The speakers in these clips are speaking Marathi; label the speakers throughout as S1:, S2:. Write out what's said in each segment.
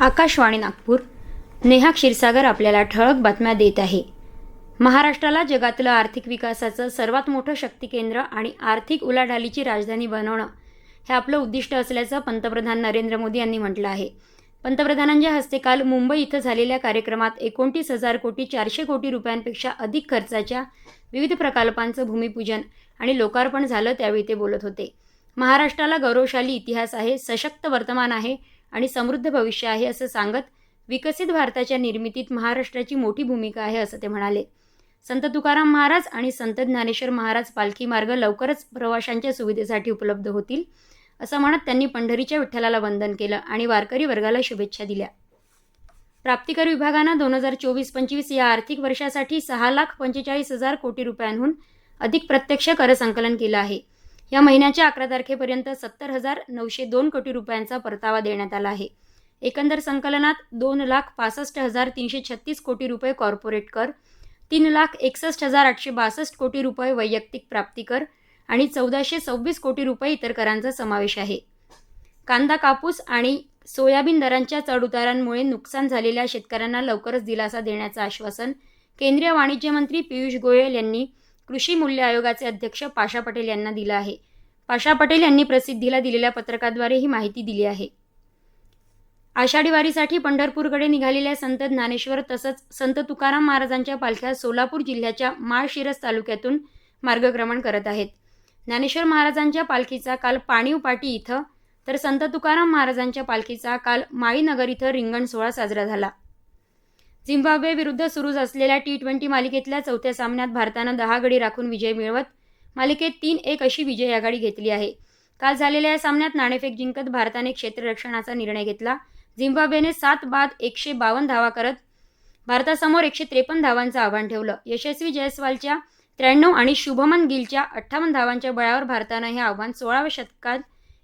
S1: आकाशवाणी नागपूर. नेहा क्षीरसागर आपल्याला ठळक बातम्या देत आहे. महाराष्ट्राला जगातलं आर्थिक विकासाचं सर्वात मोठं शक्ती केंद्र आणि आर्थिक उलाढालीची राजधानी बनवणं हे आपलं उद्दिष्ट असल्याचं पंतप्रधान नरेंद्र मोदी यांनी म्हटलं आहे. पंतप्रधानांच्या हस्ते काल मुंबई इथं झालेल्या कार्यक्रमात एकोणतीस हजार कोटी चारशे कोटी रुपयांपेक्षा अधिक खर्चाच्या विविध प्रकल्पांचं भूमिपूजन आणि लोकार्पण झालं त्यावेळी ते बोलत होते. महाराष्ट्राला गौरवशाली इतिहास आहे सशक्त वर्तमान आहे आणि समृद्ध भविष्य आहे असं सांगत विकसित भारताच्या निर्मितीत महाराष्ट्राची मोठी भूमिका आहे असं ते म्हणाले. संत तुकाराम महाराज आणि संत ज्ञानेश्वर महाराज पालखी मार्ग लवकरच प्रवाशांच्या सुविधेसाठी उपलब्ध होतील असं म्हणत त्यांनी पंढरीच्या विठ्ठलाला वंदन केलं आणि वारकरी वर्गाला शुभेच्छा दिल्या. प्राप्तिकर विभागानं दोन हजार चोवीस पंचवीस या आर्थिक वर्षासाठी सहा लाख पंचेचाळीस हजार कोटी रुपयांहून अधिक प्रत्यक्ष कर संकलन केलं आहे. या महिन्याच्या अकरा तारखेपर्यंत सत्तर हजार नऊशे दोन कोटी रुपयांचा परतावा देण्यात आला आहे. एकंदर संकलनात दोन लाख पासष्ट हजार तीनशे छत्तीस कोटी रुपये कॉर्पोरेट कर तीन लाख एकसष्ट हजार आठशे बासष्ट कोटी रुपये वैयक्तिक प्राप्तिकर आणि चौदाशे सव्वीस कोटी रुपये इतर करांचा समावेश आहे. कांदा कापूस आणि सोयाबीन दरांच्या चढउतारांमुळे नुकसान झालेल्या शेतकऱ्यांना लवकरच दिलासा देण्याचं आश्वासन केंद्रीय वाणिज्य मंत्री पियुष गोयल यांनी कृषी मूल्य आयोगाचे अध्यक्ष पाशा पटेल यांना दिलं आहे. पाशा पटेल यांनी प्रसिद्धीला दिलेल्या पत्रकाद्वारे ही माहिती दिली आहे. आषाढी वारीसाठी पंढरपूरकडे निघालेल्या संत ज्ञानेश्वर तसंच संत तुकाराम महाराजांच्या पालख्या सोलापूर जिल्ह्याच्या माळशिरस तालुक्यातून मार्गक्रमण करत आहेत. ज्ञानेश्वर महाराजांच्या पालखीचा काल पाणीवपाटी इथं तर संत तुकाराम महाराजांच्या पालखीचा काल माळीनगर इथं रिंगण सोहळा साजरा झाला. झिम्बाब्वे विरुद्ध सुरू असलेल्या टी ट्वेंटी मालिकेतल्या चौथ्या सामन्यात भारतानं दहा गडी राखून विजय मिळवत मालिकेत तीन एक अशी विजय आघाडी घेतली आहे. काल झालेल्या या सामन्यात नाणेफेक जिंकत भारताने क्षेत्ररक्षणाचा निर्णय घेतला. झिम्बाब्वेने सात बाद एकशे बावन्न धावा करत भारतासमोर एकशे त्रेपन्न धावांचं आव्हान ठेवलं. यशस्वी जयस्वालच्या त्र्याण्णव आणि शुभमन गिलच्या अठ्ठावन्न धावांच्या बळावर भारतानं हे आव्हान सोळाव्या शतकात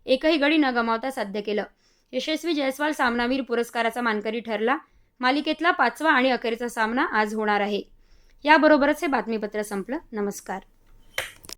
S1: एकही गडी न गमावता साध्य केलं. यशस्वी जयस्वाल सामनावीर पुरस्काराचा मानकरी ठरला. मालिकेतला पाचवा आणि अखेरचा सामना आज होणार आहे. याबरोबरच हे बातमीपत्र संपलं. नमस्कार.